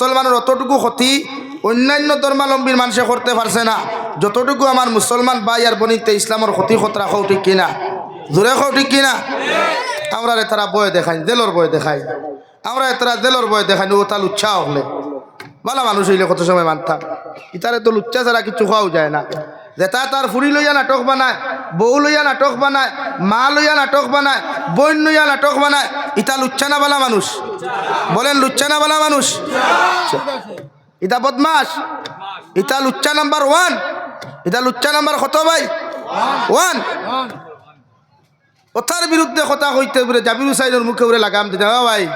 মুসলমানের অতটুকু ক্ষতি অন্যান্য ধর্মালম্বীর মানুষে করতে পারছে না। যতটুকু আমার মুসলমান ভাই আর বনিতে ইসলামের ক্ষতি খতরা খাও ঠিক কিনা? জোরে খাও ঠিক কিনা? আমরা তারা বয় দেখাই দেলর বয় দেখাই। আমরা তারা দেলর বয় দেখাই ও তার উৎসাহ হলে। ভালো মানুষ হইলে কত সময় মানতাম? ইতারে তো লুচ্চা ছাড়া কিছু খাওয়াও যায় না। যেটা তার ফুরি লইয়া নাটক বানায়, বউ লইয়া নাটক বানায়, মা লইয়া নাটক বানায় বোন লইয়া নাটক বানায়। ইটা লুচ্ছানা বালা মানুষ। বলেন লুচ্ছানা বালা মানুষ। ইটা বদমাস ইটা লুচ্চা নাম্বার ওয়ান ইটা লুচ্চা নাম্বার কত ভাই ওয়ান কথার বিরুদ্ধে কথা কইতে বলে জাবির হুসাইনের মুখে উড়ে লাগাম দিতে। "ও ভাই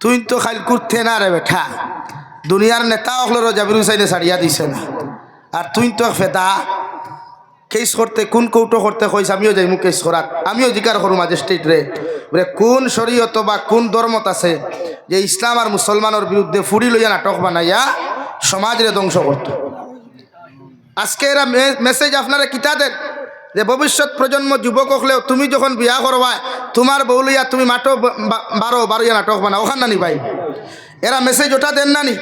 তুই তো খালি করতে না রে বেঠা। দুনিয়ার নেতা হলেরও জাবির হুসাইনে ছাড়িয়া দিছে না। আর তুই তো ফেদা। কেস করতে, কোন কৌটো করতে কইস, আমিও যাই মুখ কেস করার আমিও জিকার করু ম্যাজিস্ট্রেট রে। বলে কোন শরীয়ত বা কোন ধর্মত আছে যে ইসলাম আর মুসলমানের বিরুদ্ধে ফুড়ি লইয়া নাটক বানাইয়া সমাজরে ধ্বংস করত? আজকে এরা মেসেজ আপনারা কিতা দেন? যে ভবিষ্যৎ প্রজন্ম যুবক হলেও তুমি যখন বিয়া করবা, তোমার বউ লইয়া তুমি মাটো বারো বারোয়া নাটক বানাও। ওখান নানি ভাই। এরা মেসেজ ওটা দেন নানি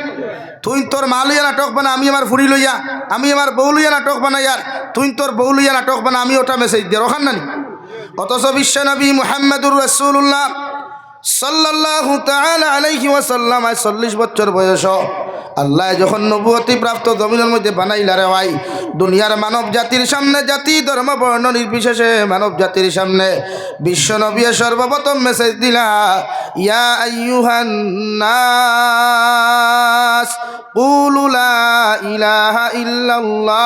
তুই তোর মা লইয়া নাটক বানা, আমি আমার ফুড়ি লইয়া, আমি আমার বউ লইয়া নাটক বানাই আর তুই তোর বউ লইয়া নাটক বানা, আমি ওটা মেসেজ দিয়ে ওখান নানি অথচ বিশ্বনবী মুহাম্মদুর রসুল্লাহ সাল্লাহ আলাইহি ওয়াসাল্লাম, আজ চল্লিশ বছর বয়স। আল্লাহ যখন নবুয়তি প্রাপ্ত মধ্যে বানাইলা রে ভাই, দুনিয়ার মানব সামনে, জাতি, ধর্ম, বর্ণ নির্বিশেষে মানব জাতির সামনে বিশ্ব নবী সর্বপ্রথম মেসেজ দিলা, ইয়া আইয়ুহান নাস, কুলু লা ইলাহা ইল্লাল্লাহ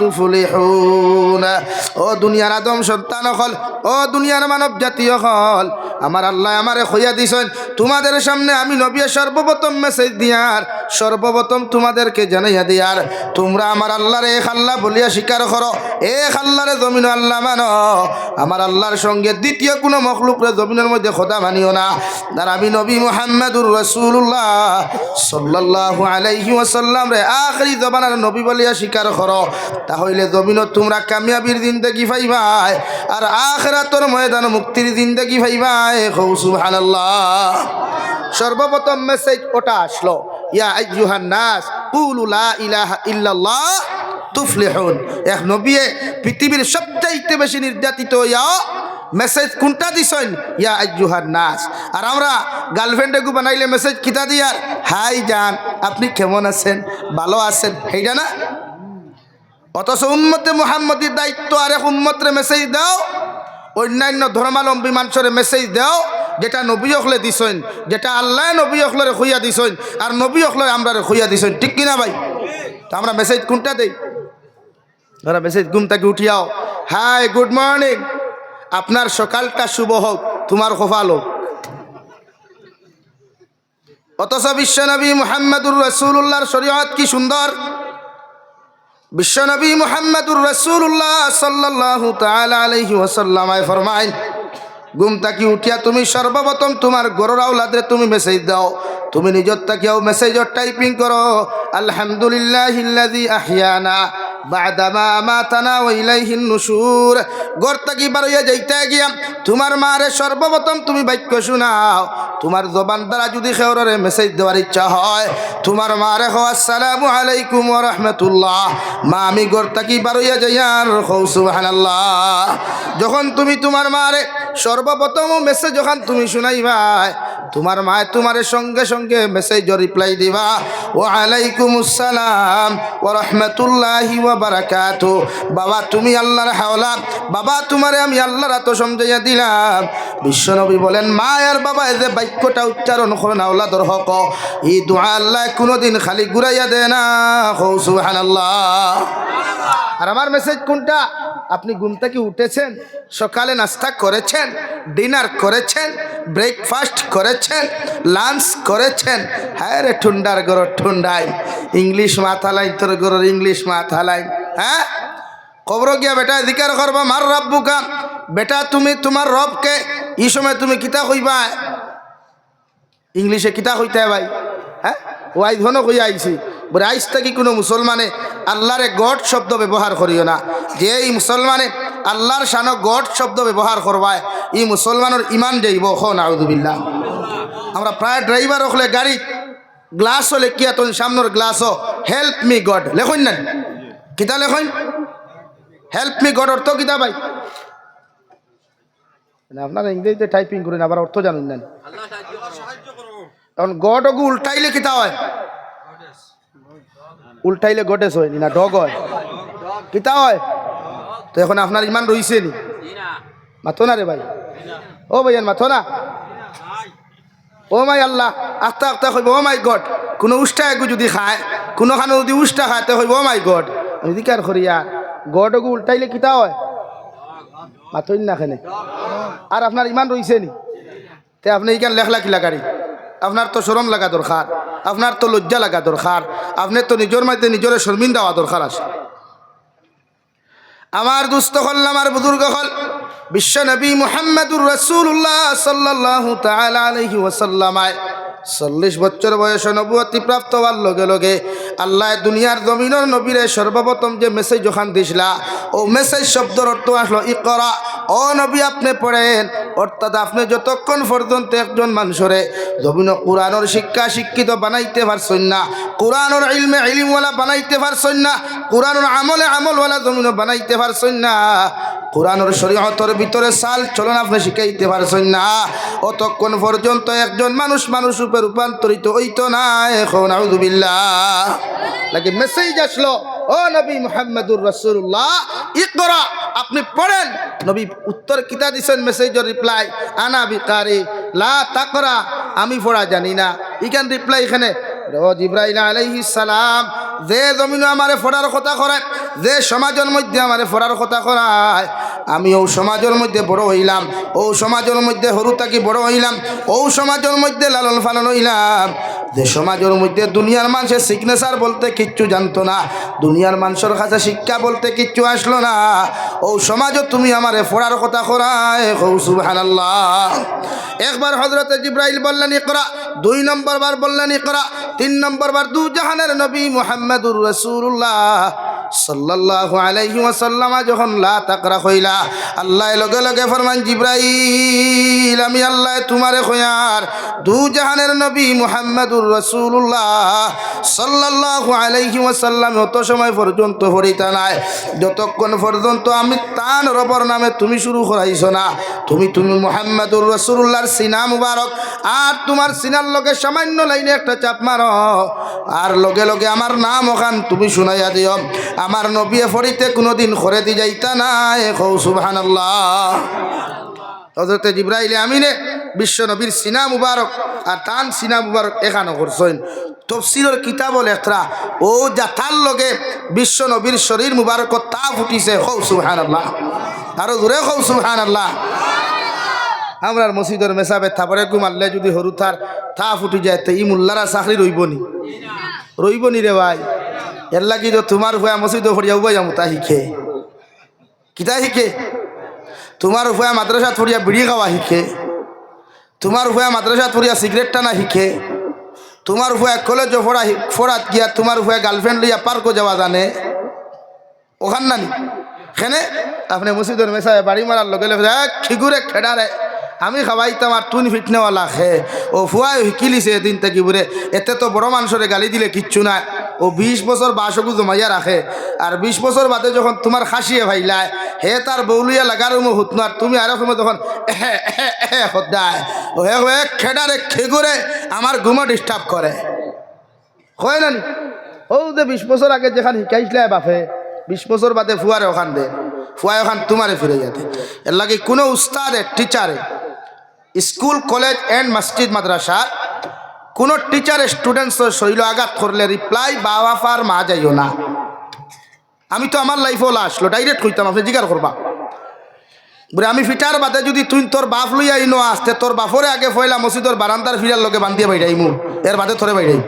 তুফলিহুন। ও দুনিয়ার আদম সন্তান ও দুনিয়ার মানব জাতীয় হল। আমার আল্লাহ আমারে হইয়া দিছেন। তোমাদের সামনে আমি নবী সর্বপ্রথম মেসেজ দিয়ার। সর্বপ্রথম তোমাদেরকে জানাইয়া দিয়ার তোমরা আমার আল্লাহর এক আল্লাহ বলিয়া স্বীকার করো। এক আল্লাহরে জমিন আল্লাহ মানো। আমার আল্লাহর সঙ্গে দ্বিতীয় কোনো মখলুকরে জমিনের মধ্যে খোদা মানিও না। আর আমি নবী মোহাম্মদুর রসুল্লাহ সাল্লাল্লাহু আলাইহি ওয়াসাল্লাম রে আখরি জবানার নবী বলিয়া স্বীকার করো। তাহলে জমিনত তোমরা কামিয়াবির দিন দেখি ভাইবাই আর আখরাতর ময়দান মুক্তির দিন দেখি ভাইবাই হৌ সুবহানাল্লাহ। সর্বপ্রথম মেসেজ ওটা আসলো। ইয়া আইয়ুহান নাস, কুলু লা ইলাহা ইল্লাল্লাহ তুফলিহুন। এক নবিয়ে, পৃথিবীর সবচাইতে বেশি নির্যাতিত ইয়া মেসেজ কোনটা দিছেন? ইয়া আইয়ুহান নাস। আর আমরা গার্লফ্রেন্ডে গু বানাইলে মেসেজ কিতা দিয়ার হাই জান, আপনি কেমন আছেন? ভালো আছেন? সেইটা না? অথচ উম্মতে মুহাম্মদির দায়িত্ব আর এক উম্মতরে মেসেজ দাও, অন্যান্য ধর্মালম্বী মানুষের মেসেজ দাও যেটা নবী অখলে দিছেন, যেটা আল্লাহ নবী অখলরে খুইয়া দিছেন, আর নবী অখলে আমরা খুইয়া দিছেন, ঠিক কিনা ভাই? তো আমরা মেসেজ কোনটা দেই? ধরা মেসেজ ঘুম থেকে উঠিয়াও হাই গুড মর্নিং আপনার সকালটা শুভ হোক, তোমার কপাল হোক। অথচ বিশ্বনবী মুহাম্মদুর রসুল্লাহর শরীয়ত কি সুন্দর? বিশ্বনবী মুহাম্মদুর রসুল্লাহ সাল্লাল্লাহু তাআলা আলাইহি ওয়াসাল্লামায় ফরমাইন ঘুম তাকি উঠিয়া তুমি সর্বপ্রথম তোমার গরুর আউলাদে তুমি মেসেজ দাও। তুমি নিজের তাকিয়াও মেসেজর টাইপিং করো। আলহামদুলিল্লাহ আহিয়ানা। সর্বপ্রথম তুমি বাক্য জবান যদি ইচ্ছা হয় আলাইকুম ওয়া মা, আমি গর তাকি বারইয়া যাইয়ার যখন তুমি তোমার মারে সর্বপ্রথম মেসেজ যখন তুমি শুনাইবাই তোমার মায় তোমার সঙ্গে সঙ্গে মেসেজ রিপ্লাই দিবা ও আলাইকুম আসসালাম ও রহমতুল্লাহি ওয়া বারাকাতু। বাবা, তুমি আল্লাহর হাওলা বাবা, তোমারে আমি আল্লাহর এত সমঝাইয়া দিলাম। বিশ্বনবী বলেন, মা আর বাবা যে বাক্যটা উচ্চারণ করেন আল্লাহর হক। এই দোয়া আল্লাহ কোনোদিন খালি ঘুরাইয়া দেয় না। হৌ সুবহানাল্লাহ। আর আমার মেসেজ কোনটা? আপনি ঘুম থেকে উঠেছেন, সকালে নাস্তা করেছেন ডিনার করেছেন ব্রেকফাস্ট করেছেন লাঞ্চ করেছেন। হ্যাঁ রে ঠুন্ডার গরর ঠুন্ডাই ইংলিশ মাথালাই তোর গরর ইংলিশ মাথালাই হ্যাঁ? কবর গিয়া বেটা অধিকার করবা, মার রব্বুকা। বেটা, তুমি তোমার রবকে এই সময় তুমি কিতা কইবা? ইংলিশে কিতা কইতে ভাই? হ্যাঁ? ওয়াই ধন কই আইছি? বলে আইস থাকি কোনো মুসলমানে আল্লাহরে গড শব্দ ব্যবহার করিও না। যে এই মুসলমানে আল্লাহর সানো গড শব্দ ব্যবহার করবায়, এই মুসলমানের ইমান যাইব হ নাউদুবিল্লাহ আমরা প্রায় ড্রাইভার হলে গাড়ি গ্লাস হলে কি তোর সামনের গ্লাসও হেল্প মি গড লেখুন না কিতা লেখুন হেল্প মি গড অর্থ কিতা ভাই। না, আপনারা ইংরেজিতে টাইপিং করেন আবার অর্থ জানুন না। তখন গড ওগু উল্টাইলে কিতা হয়। উল্টাইলে গডেস হয় নি ডগ হয়। কিতা হয়। তো এখন আপনার ইমান রইছে নি? মাথো না রে ভাই। ও ভাইয়ান মাথো না। ও মাই আল্লাহ আস্তে আস্তে কইব ও মাই গড। কোনো উষ্টা একু যদি খায় কোনো খানো যদি উষ্টা খায় তো কইব ও মাই গড। দিকার করিয়া গড ওগু উল্টাইলে কিতা হয়? মাথইন না খানে আর আপনার ইমান রইছে নি? তে আপনি ইখান লেখলা কিলা গাড়ি? আপনার তো সরম লাগা দরকার। আপনার তো লজ্জা লাগা দরকার। আপনার তো নিজের মাঝে নিজের শর্মিন দেওয়া দরকার আছে। আমার দুস্থ হল আমার বুজুর্গ হল। বিশ্ব নবী মুহাম্মদুর রসুল্লাহ সাল্লাহ তালা আলহি ওসাল্লামায় চল্লিশ বছর বয়স নবুয়তি প্রাপ্ত হওয়ার লগে লগে আল্লাহ দুনিয়ার জমিনের নবীরে সর্বপ্রথম যে মেসেজ ওখান দিছিলা, ও মেসেজ শব্দর অর্থ আসলো ই করা ও নবী, আপনি পড়েন। অর্থাৎ আপনি যতক্ষণ পর্যন্ত একজন মানুষরে জমিন কোরআনের শিক্ষা শিক্ষিত বানাইতে পারছেন না, কোরআনের ইলমে ইলিমওয়ালা বানাইতে পারছেন না, কোরআনের আমলে আমলওয়ালা জমিন বানাইতে পারছেন না কোরআনের শরীয়তর ভিতরে সাল চলন আপনি শিখাইতে পারছেন না। অতক্ষণ পর্যন্ত একজন মানুষ মানুষ রূপে রূপান্তরিত হইতো না। এখন আউদুবিল্লাহ লাগে মেসেজ আসলো? ও নবী মুহাম্মদুর রাসূলুল্লাহ, ইকরা, আপনি পড়েন। নবী উত্তর কিতা দিছেন মেসেজের রিপ্লাই আনা বিকারি, লা তাকরা, আমি পড়া জানি না। ইখান রিপ্লাই এখানে, ও জিব্রাইল আলাইহিস সালাম যে জমিন আমারে ফোড়ার কথা করায়, যে সমাজের মধ্যে আমারে ফোড়ার কথা করায়, আমি ও সমাজের মধ্যে বড় হইলাম, ও সমাজের মধ্যে হরু থাকি বড় হইলাম, ও সমাজের মধ্যে লালন ফালন হইলাম। যে সমাজের মধ্যে দুনিয়ার মানুষের সিগনেচার বলতে কিচ্ছু জানতো না, দুনিয়ার মানুষের কাছে শিক্ষা বলতে কিচ্ছু আসলো না। ও সমাজও তুমি আমারে ফোড়ার কথা করায় হৌ সুবহানাল্লাহ। একবার হজরতে জিব্রাইল বললেন, ইকরা। দুই নম্বর বার বললেন, ইকরা। তিন নম্বর বার দু জাহানের নবী মুহাম্মদুর রাসূলুল্লাহ সাল্লাল্লাহু আলাইহি ওয়াসাল্লাম যখন লা তাকরা কইলা আল্লাহ লগে লগে ফরমান জিব্রাইল, আমি আল্লাহ তোমারে কয়ার দু জাহানের নবী মুহাম্মদুর রাসূলুল্লাহ সাল্লাল্লাহু আলাইহি ওয়াসাল্লাম অত সময় পর্যন্ত হরিতা নাই। যতক্ষণ পর্যন্ত আমি তান রবর নামে তুমি শুরু করাইছো না তুমি তুমি মুহাম্মদুর রাসূলুল্লাহর সিনা মুবারক, আর তোমার সিনার লগে সামান্য লাইনে একটা চাপ মারো। আর লগে লগে আমার নাম ওখান তুমি শুনাইয়া দিও। আমার নবী ফরিতে কোনোদিন খরে দি যাইতা নাই। কৌ সুবহানাল্লাহ। হজরতে জিব্রাইলে আমিনে বিশ্ব নবীর সিনা মুবারক আর টান সিনা মুবারক এখানে করছেন। তফসিলের কিতাব লেখরা ও যাথার লগে বিশ্ব নবীর শরীর মুবারক তা ফুটিছে। হৌ সুবহান আল্লাহ আরও দূরে হৌ সুবহান আল্লাহ আমরার মসজিদের মেসাবে থাপরে ঘুমারলে যদি হরু থার থা ফুটি যায়, তো ই মুল্লারা চাকরি রইব নি রইব নি রে ভাই। এর লাগি তো তোমার হুয়া মসজিদ ফরিয়া উবাই যাব তা শিখে। কিতা শিখে? তোমার হুয়া মাদ্রাসা থরিয়া বিড়ি খাওয়া শিখে। তোমার হুয়া মাদ্রাসা থরিয়া সিগারেট টানা শিখে। তোমার হুয়া কলেজ ফোড়া ফোড়াত গিয়া তোমার হুয়া গার্লফ্রেন্ড লইয়া পার্কও যাওয়া জানে। ওখান নানি। খেনে আপনি মসজিদের মেসায় বাড়ি মারার লগে খিগুরে খেডারে আমি খাওয়াইতাম আর তুন ফিটনেওয়ালা খে। ও ফুয়াই শিকিলিছে এদিন থেকে বুড়ে এতে তো বড় মানুষরে গালি দিলে কিচ্ছু নাই। ও বিশ বছর বাসকু জমাইয়া রাখে। আর বিশ বছর বাদে যখন তোমার খাসিয়ে ভাইলায়, হে তার বৌলিয়া লাগার মো হুতনো, আর তুমি আরও সময় তখন ও হে খেডারে খেগুরে আমার ঘুমো ডিস্টার্ব করে। হয় না নি? ও যে বিশ বছর আগে যেখানে শিকাইছিলে বাপে, বিশ বছর বাদে ফুয়ারে ওখান দে। ফুয়ায় ওখান তোমারে ফিরে যেতে এর লাগে কোনো উস্তাদে টিচারে স্কুল, কলেজ অ্যান্ড মসজিদ মাদ্রাসার কোনো টিচার স্টুডেন্টসের শৈল আঘাত করলে রিপ্লাই বাবা ফার, মা যাইও না। আমি তো আমার লাইফও আসলো ডাইরেক্ট কইতাম, আপনি জিজ্ঞাসা করবা। বলে আমি ফিটার বাদে যদি তুই তোর বাপ লইয়া ইনো আসতে, তোর বাপরে আগে ফয়লা মসজিদর বারান্দার ফিরার লোকে বান্ধিয়ে বাইরাই মু এর বাদে থরে বাইরাই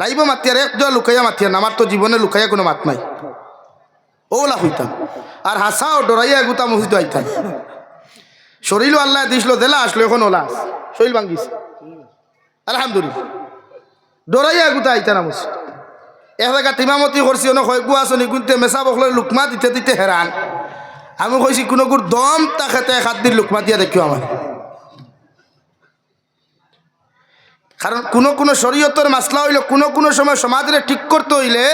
লাইব মাতিয়ার একজন লুকাইয়া মাতিয়ার না, আমার তো জীবনে লুকাইয়া কোনো মাত নাই। ওলা হইতাম, আর হাসা ও ডরাইয়া গুতা মসজিদ আইতাম। শরীরও আল্লাহ দিছিল দেলা আসলো, এখন ওলা শরীর ভাঙ্গিস আলহামদুলিল্লাহ। ডরাইয়া গুতা আইতা মসজিদ এক জায়গা তিমামতি করছি, অনেক হয় গুয়া আসনি কিন্তু মেসা বকলে লুকমা দিতে দিতে হেরান আমি কইছি কোনো গুর দম তাকে হাত দিন লুকমা দিয়া দেখিও আমার কারণ কোনো কোনো শরীয়তর মাসলা হইলে, কোনো কোনো সময় সমাজে ঠিক করতে হইলে,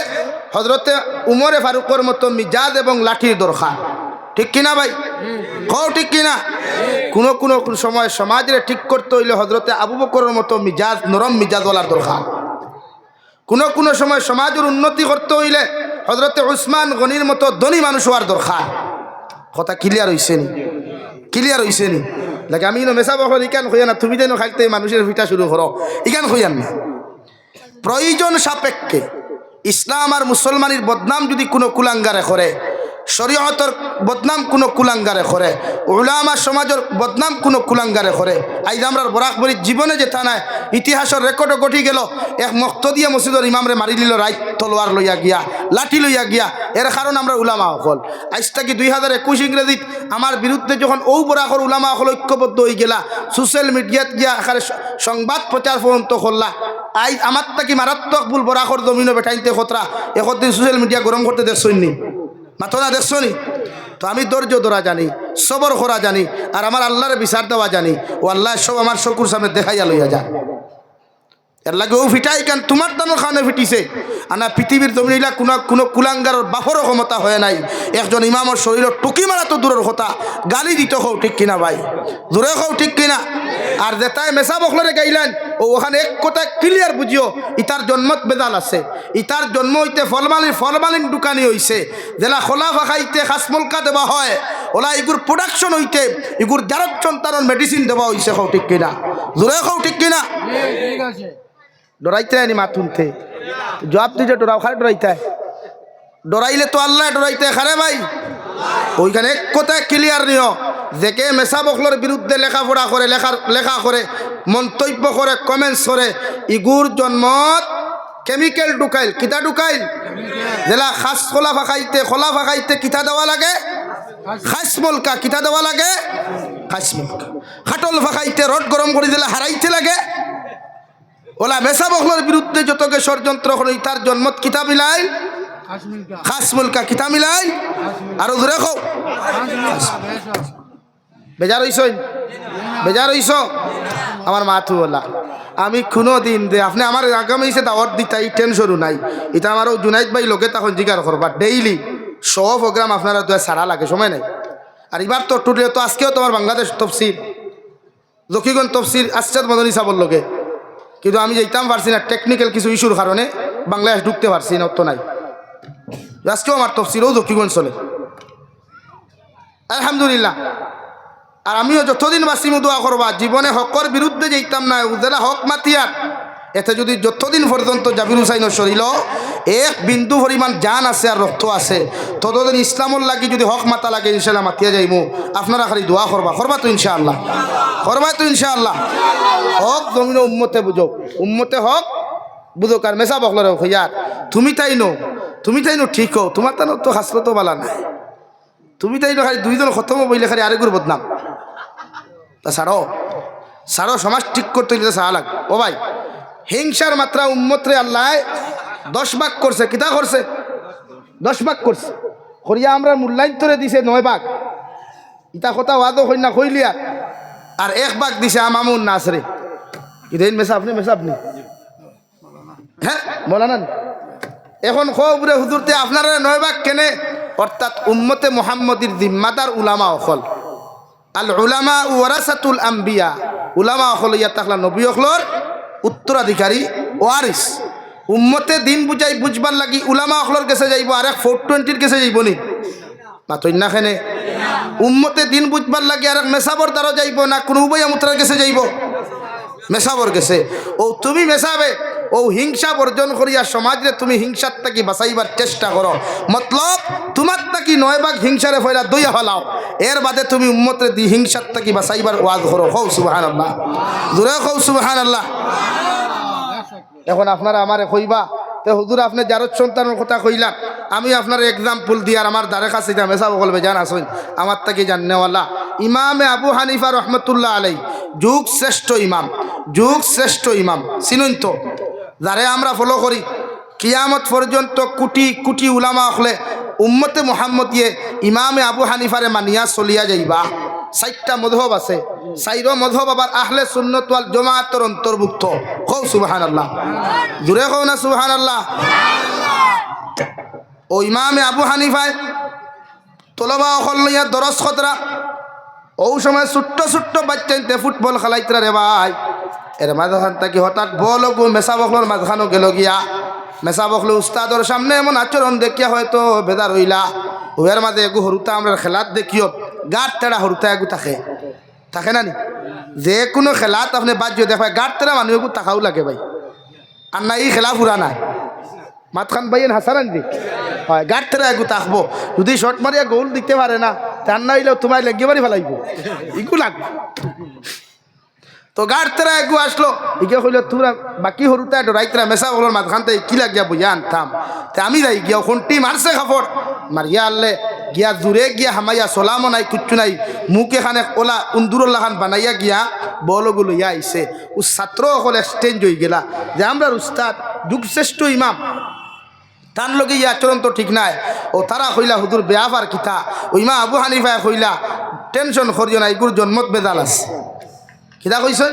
হজরতে উমরে ফারুকর মতো মিজাজ এবং লাঠির দরকার ঠিক কিনা ভাই? কও ঠিক কিনা? কোনো কোনো কোনো সময় সমাজে ঠিক করতে হইলে হজরতে আবু বকরের মতো মিজাজ, নরম মিজাজওয়ালার দরকার। কোনো কোনো সময় সমাজের উন্নতি করতে হইলে হজরতে উসমান গনির মতো ধনী মানুষ হওয়ার দরকার। কথা ক্লিয়ার হইছে নি? ক্লিয়ার হইছে নি? লাগে আমি মেসা বকর ইকান হইয়া না, তুমি যেন খাইতে মানুষের ভিটা শুরু করো। ইকান হইয়ান না। প্রয়োজন সাপেক্ষে ইসলাম আর মুসলমানের বদনাম যদি কোনো কুলাঙ্গারে করে শরীয়তর বদনাম কোনো কুলাঙ্গারে করে, উলামা সমাজের বদনাম কোনো কুলাঙ্গারে করে। আইজ আমরা বরাকবরির জীবনে যে থানায় ইতিহাসের রেকর্ডও ঘটি গেল, এক মক্তদিয়া মসজিদর ইমামরে মারি দিল রাইত তলোয়ার লইয়া গিয়া, লাঠি লইয়া গিয়া, এর কারণ আমরা উলামা হল আজটা কি দুই হাজার একুশ ইংরেজিত আমার বিরুদ্ধে যখন ঔ বরাকর উলামা হল ঐক্যবদ্ধ হয়ে গেলা সোশ্যাল মিডিয়াত গিয়া এখানে সংবাদ প্রচার পর্যন্ত করলা আই আমার তাকি মারাত্মক ভুল বরাকর জমিনও বেঠাইতে খতরা, একদিন সোশ্যাল মিডিয়া গরম করতে দেখছই মাতো না, দেখছ নি? তো আমি ধৈর্য ধরা জানি, সবর করা জানি, আর আমার আল্লাহর বিচার দেওয়া জানি। ও আল্লাহ, সব আমার চকুর সামনে দেখাইয়া লইয়া যায় এর লাগে ও ফিটাই কেন, তোমার দানোর খানে ফিটিছে। আনা পৃথিবীর জমিনিলা কোনো কোনো কুলাঙ্গার বাফরও ক্ষমতা হয় নাই। একজন ইমামর শরীরের টুকি মারা তো দূরের কথা। গালি দিত হও ঠিক কিনা ভাই? দূরে হও ঠিক কিনা? আর যেটাই মেসা বখলরে গাইলেন ও ওখানে এক কথা ক্লিয়ার বুঝিও, ইতার জন্মত বেদাল আছে। ইতার জন্ম হইতে ফলমালিন ফলমালিন দোকানি হইছে। জেলা খোলা ফাঁকাইতে খাসমলকা দেওয়া হয়। ওলা এগুর প্রোডাকশন হইতে এগুর জারক সন্তানের মেডিসিন দেওয়া হইছে হও ঠিক কিনা। দূরে হও ঠিক কিনা? ডরাইতে আনি মাথুনতে জবাব দিছে ডরাও খারে ডরাইতে ডরাইলে তো আল্লাহ ডরাইতে খারে ভাই? ওইখানে এক কথা ক্লিয়ার নিও। যেকে মেসা বখলোর বিরুদ্ধে লেখাপড়া করে লেখার লেখা করে মন্তব্য করে কমেন্টস করে ইগুর জন্মত কেমিক্যাল ঢুকাইল। কিতা ঢুকাইল? জেলা খাস খোলা ফাঁকাইতে খোলা ফাঁকাইতে কিতা দেওয়া লাগে? খাস মলকা কিতা দেওয়া লাগে? খাস মলকা। খাটল ফাঁকাইতে রড গরম করে দিলে হারাইতে লাগে। ওলা মেসা বখলোর বিরুদ্ধে যতকে ষড়যন্ত্র হল তার জন্মত কিতা মিলাই খাস মুলকা। কিতা মিলাই আরও দূরে খো বেজার হইস বেজার হইস? আমার মাথু বলা আমি কোনো দিন দে। আপনি আমার আগামী হিসেবে দাওয়াত দিতা এই টেনশনও নাই। এটা আমারও জুনাইদ ভাই লোকে তখন জিজ্ঞাসা করবা ডেইলি শ প্রোগ্রাম আপনারা দু সারা লাগে, সময় নাই। আর এবার তো টুটে তো আজকেও তোমার বাংলাদেশ তফসির জকিগঞ্জ তফসির আশ্চাদ মদনী সাবর লোকে। কিন্তু আমি যেতাম পারছি না টেকনিক্যাল কিছু ইস্যুর কারণে বাংলাদেশ ঢুকতে পারছি না তো নাই। আজকেও আমার তফসিলও দক্ষিগঞ্জ চলে। আলহামদুলিল্লাহ। আর আমিও যতদিন বাঁচিমু দোয়া করবা জীবনে হকর বিরুদ্ধে যেতাম না, উজেলা হক মাতিয়ার এতে যদি যতদিন পর্যন্ত জাবির হুসাইনের শরীর এক বিন্দু পরিমাণ জান আছে আর রক্ত আছে, ততদিন ইসলামর লাগি যদি হক মাতা লাগে ইনশাল্লাহ মাতিয়া যাইমু। আপনারা খালি দোয়া করবা করবা তো ইনশাআল্লাহ। করবা তো ইনশাআল্লাহ। হক জমিন উম্মতে বুঝো। উম্মতে হক বুঝো, কার মেসা বকলরে হইয়ার। তুমি তাই নো, তুমি তাই নো ঠিক হো তোমার তানো তো হাসলো তো বালা নাই। তুমি তাই নো খালি দুইজন খতম বইলে খালি আরেকগুর বদনাম। তা সারো। সারো, সমাজ ঠিক করতে হইলে সাহা লাগ ও ভাই, হিংসার মাত্রা উম্মতরে আল্লাহ দশ ভাগ করছে, কিতা করছে? দশ ভাগ করছে। করিয়া আমরা মূল্যায়ন করে দিছে নয় ভাগ। ইতা কথা ওয়াদও হই না কইলিয়া আর। এক ভাগ দিছে আমামুন নাসরে। ইদেন মেসা আপনি মেসা আপনি? হ্যাঁ বলা না? এখন খবরে হুজুরতে, আপনারা নয় ভাগ কেনে? অর্থাৎ উম্মতে মোহাম্মদীর জিম্মাদার উলামা অকল আল উলামা ওয়ারাসাতুল আম্বিয়া। উলামা হলিয়া ইয়া নবী অকলর উত্তরাধিকারী ওয়ারিস। উম্মতে দিন বুঝাই বুঝবার লাগি উলামা অকলর কাছে যাইব, আর এক ফোর টোয়েন্টির কাছে যাইব নি। না খেনে। উম্মতে দিন বুঝবার লাগি আর এক মেসাবর দ্বারা যাইব, না কোনো উবাই মুত্রার কাছে যাইব। মেসাবর গেছে। ও তুমি মেশাবে, ও হিংসা বর্জন করিয়া সমাজে তুমি হিংসার তাকি বাঁচাইবার চেষ্টা করো। মতলব, তোমার তাকি নয় ভাগ হিংসারে ফয়লা দুই হলাও। এর বাদে তুমি উম্মতে দি হিংসার তাকি বাঁচাইবার ওয়াজ করো। হৌ সুবাহান আল্লাহ দূরে হৌ সুবাহান আল্লাহ এখন আপনারা আমারে কইবা, তে হুজুর, আপনি যারত সন্তানের কথা কইলাম আমি আপনার এক্সাম্পল দিয়ে আর আমার দ্বারে কাছে যা মেসা বলবে জান আসুন। আমার থেকে জাননেওয়ালা। ইমামে আবু হানিফা রহমতুল্লাহ আলাই যুগ শ্রেষ্ঠ ইমাম। যুগ শ্রেষ্ঠ ইমাম। চিনুন তো। যারে আমরা ফলো করি, কিয়ামত পর্যন্ত কুটি কুটি উলামা হলে উম্মতে মোহাম্মদিয়ে ইমামে আবু হানিফারে মানিয়া চলিয়া যাইবা। চারটা মধব আছে। চাইর মধব আবার আহলে সুন্নত ওয়াল জমাআতর অন্তর্ভুক্ত। কও সুবহান আল্লাহ জুড়ে কও না সুবহান আল্লাহ ও ইমামে আবু হানিফায় তোলবা অকল লইয়া দরস খতরা। ও সময় ছোট্ট ছোট্ট বাচ্চাইতে ফুটবল খেলাইতরা রে ভাই। এর মাঝখান থাকি হঠাৎ বল গো মেসা বকলোর মাঝখানো গেল গিয়া। মেসা বকলো, উস্তাদর সামনে এমন আচরণ দেখিয়া হয়তো বেদার হইলা। ওয়ের মাঝে এগু হরুতা, আমরা খেলাত দেখিও, গাঁট তেড়া হরুতা এগু থাকে। থাকে না নি? যে কোনো খেলাত আপনি বাজ্য দেখা, গাঁট তেড়া মানুষ এগু তাকাও লাগে ভাই। আর না, এই খেলা ফুরা নাই। মাতখান বাইন হাসান আনবি? হয়, গাঁট তেরা এগু তাকবো যদি শর্ট মারিয়া গোল দিতে পারে না, তার না হইলেও তোমার লেগে মারি ফেলাইব। ইগু লাগবে। তো গাড় তেরা এগু আসলো। ইকে কইল তোরা বাকি হরুতা ডরাইতরা মেসা বলর মাঝখানতে কি লাগিয়া বইয়া আনতাম তে আমি যাই গিয়া খন্টি মারছে কাপড় মারিয়া আনলে গিয়া দূরে গিয়া হামাইয়া সলামও নাই কুচ্ছু নাই। মুখ এখানে ওলা উন্দুরল্লা খান বানাইয়া গিয়া বলগুলো ইয়া আইছে। ও ছাত্র সকল এক্সচেঞ্জ হয়ে গেলা। যে আমরা উস্তাদ যুগশ্রেষ্ঠ ইমাম। তার লগে ইয়ে আচরণ তো ঠিক নাই। ও তারা কইলা হুদুর বেয়াফার কিতা। ওই মা আবু হানিফায় কইলা টেনশন করিও না এগুর জন্মত বেদাল আছে। কিতা কইছেন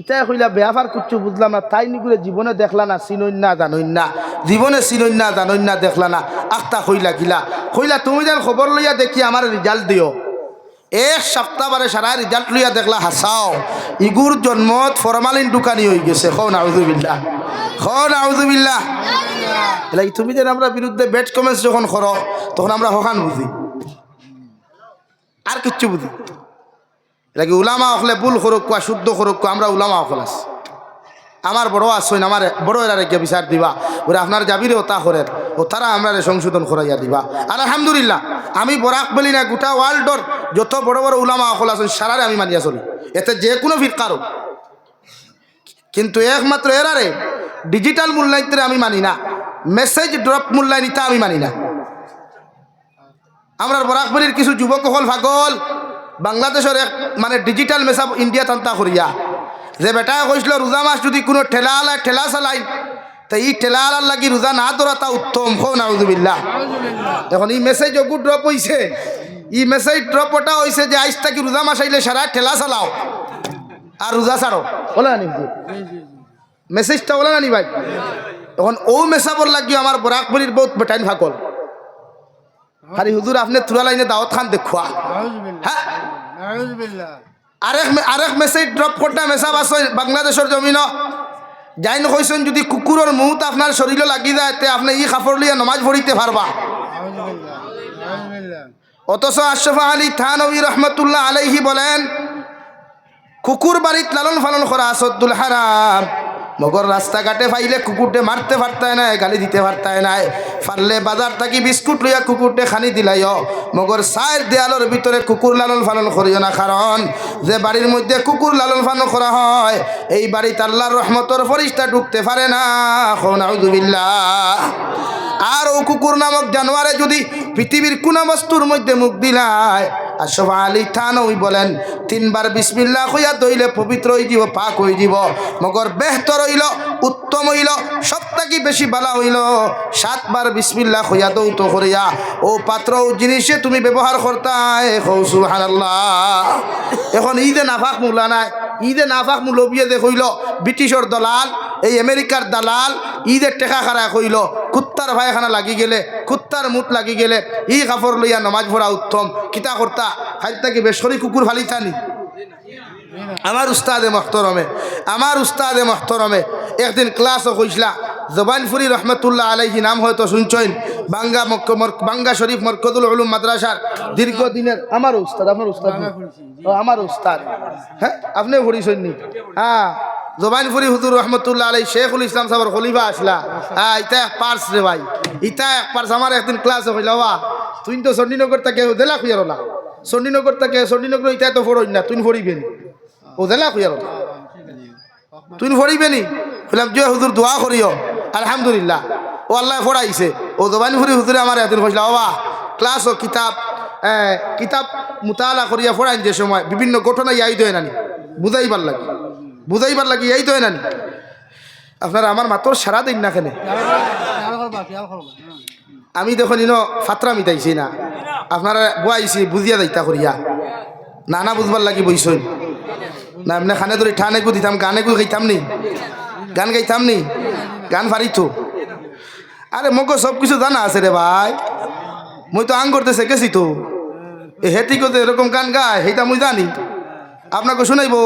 ইটাই কইলা বেয়াফার কুচ্ছু বুঝলাম না, তাই নিগুলো জীবনে দেখলা না চিনইন না জানইন না জীবনে চিনইন না জানইন না, দেখলা না আখতা কইলা কিলা কইলা, তুমি যেন খবর লইয়া দেখি আমার রেজাল্ট দিও এক সপ্তাহ বারে সারা রেজাল্ট লইয়া দেখলা হাসাও ইগুর জন্মত ফরমালিন দোকানি হয়ে গেছে, খ নাউজুবিল্লাহ খ নাউজুবিল্লাহ এলাই তুমি যেন আমরা বিরুদ্ধে ব্যাট কমেন্টস যখন করো তখন আমরা হকান বুঝি আর কিচ্ছু বুঝি এলাকি উলামা হকলে ভুল করুক কোয়া, শুদ্ধ করুক কোয়া, আমরা উলামা হকল আছি। আমার বড় আসইন আমার বড় এরা রেখে বিচার দিবা? ওরা আপনার যাবিরে তা করেন, ও তারা আমরা সংশোধন করাইয়া দিবা। আর আলহামদুলিল্লাহ, আমি বরাক বলি না, গোটা ওয়ার্ল্ডর যত বড় বড় উলামা হকল আছেন, সারারে আমি মানিয়া চলি। এতে যে কোনো ফিরকারও কিন্তু একমাত্র এরারে ডিজিটাল মূল্যায়িত্রে আমি মানি না, মেসেজ ড্রপ মূল্যায়নিতা আমি মানি না। আমরা বরাকবরির কিছু যুবক হল ভাগল বাংলাদেশের এক মানে ডিজিটাল মেসাব ইন্ডিয়া তান্তা করিয়া। যে বেটা কইছিল রোজা মাস যদি কোনো ঠেলা আলায় ঠেলা চালাই, তো এই ঠেলা আলার লাগি রোজা না ধরা তা উত্তম, হো, নাউজুবিল্লাহ। এখন এই মেসেজ অগু ড্রপ হইছে ই মেসেজ ড্রপ ওটা হইছে যে আইস থাকি রোজা মাস আইলে সারা ঠেলা চালাও আর রোজা ছাড়ো বলে না জি জি জি মেসেজটা বলে না নি ভাই তখন ও মেসাবর লাগিও আমার বরাকবরির বহুত বেটাইন ভাগল খালি হুজুর আপনি তুরা লাইনে দাওয়াত খান দেখুয়া। হ্যাঁ? আরেক আরেক মেসেজ ড্রপ করতে মেসাব আছে বাংলাদেশের জমিন। যাইন কইছেন যদি কুকুরের মুহূর্ত আপনার শরীরে লাগি যায় তে আপনি ই কাপড় লিয়ে নমাজ পড়িতে পারবা অথচ আশরফা আলী থানবী রহমতুল্লাহ আলাইহি বলেন কুকুর বাড়িত লালন পালন করা সদ্দুল হারাম। মগর রাস্তাঘাটে পাইলে কুকুরটে মারতে পারতায় নাই, গালি দিতে পারতায় নাই। পারলে বাজার থাকি বিস্কুট লইয়া কুকুরটে খানি দিলাইও। মগর সাইর দেয়ালের ভিতরে কুকুর লালন পালন করিও না, কারণ যে বাড়ির মধ্যে কুকুর লালন পালন করা হয়, এই বাড়িতে আল্লাহর রহমতর ফরিস্তা ঢুকতে পারে না। আর ও কুকুর নামক জানোয়ারে যদি পৃথিবীর কোন বস্তুর মধ্যে মুখ দিলায় আশফ আলী থান ওই বলেন, তিনবার বিসমিল্লা হইয়া দইলে পবিত্র হয়ে যাব পাক হয়ে যাব মগর বেহতর হইল উত্তম হইল সবটাকি বেশি বালা হইল। সাতবার বিসমিল্লা হইয়া দৌত করিয়া, ও পাত্র জিনিসে তুমি ব্যবহার করতাই এখন ঈদে নাফাক মূলা নাই, ঈদে নাফাক মূলবিয়ে দে কইল ব্রিটিশর দলাল, এই আমেরিকার দালাল, ঈদের টেকা খারা কইল, কুত্তার ভাইখানা লাগি গেলে, কুত্তার মুঠ লাগি গেলে, ই কাপড় লইয়া নমাজ পড়া উত্তম, কিতা করতা খাইতা কি বেসরি কুকুর ফালিতানি। আমার উস্তাদে মখতরমে আমার উস্তাদে মখতরমে একদিন ক্লাসও কইসলা জবানফুরি রহমতুল্লাহ আলাইহি নাম হয়তো শুনছেন বাঙ্গা বাঙ্গা শরীফ মরকদুল উলুম মাদ্রাসার দীর্ঘদিনের আমার উস্তাদ আপনার উস্তাদ। আমার উস্তাদ। হ্যাঁ আপনি পড়িছেন নি হ্যাঁ জবানফুরি হুজুর রহমতুল্লাহ আলাই শেখুল ইসলাম সাহেবের খলিফা আসলা। হ্যাঁ ইতা এক পার্স রে ভাই ইতা এক পার্স। আমার একদিন ক্লাসে কইলা বা তুই তো চণ্ডীনগর থেকে দেলা খুঁয়ার না চণ্ডীনগর থেকে চণ্ডীনগর ইটা তো ফড়ই না তুই ফড়িবেন তুই আলহামদুলিল্লাহ। ও আল্লাহ সময়। বিভিন্ন ঘটনা ইয়াই দয় নানি বুঝাইবার লাগে। বুঝাইবার লাগে ইয়াই দয় নানি আপনারা আমার মাত্র সারা দিন না। আমি দেখুন ইনো ফাত্রা মিটাইছি না। আপনারা বুয়াইছি বুঝিয়া যাইতা করিয়া। নানা বুঝবার লাগি বইসই না, এমনি খানে ধরে ঠানে গু দিতাম গানে গু গাইতাম নি। গান গাইতাম নি। গান ফারিতো আরে মগো সব কিছু জানা আছে রে ভাই। মুই তো আং করতে শেখেছি তো? হেতি করতে এরকম গান গায় সেইটা মুই জানি। আপনাকে শুনাইবো।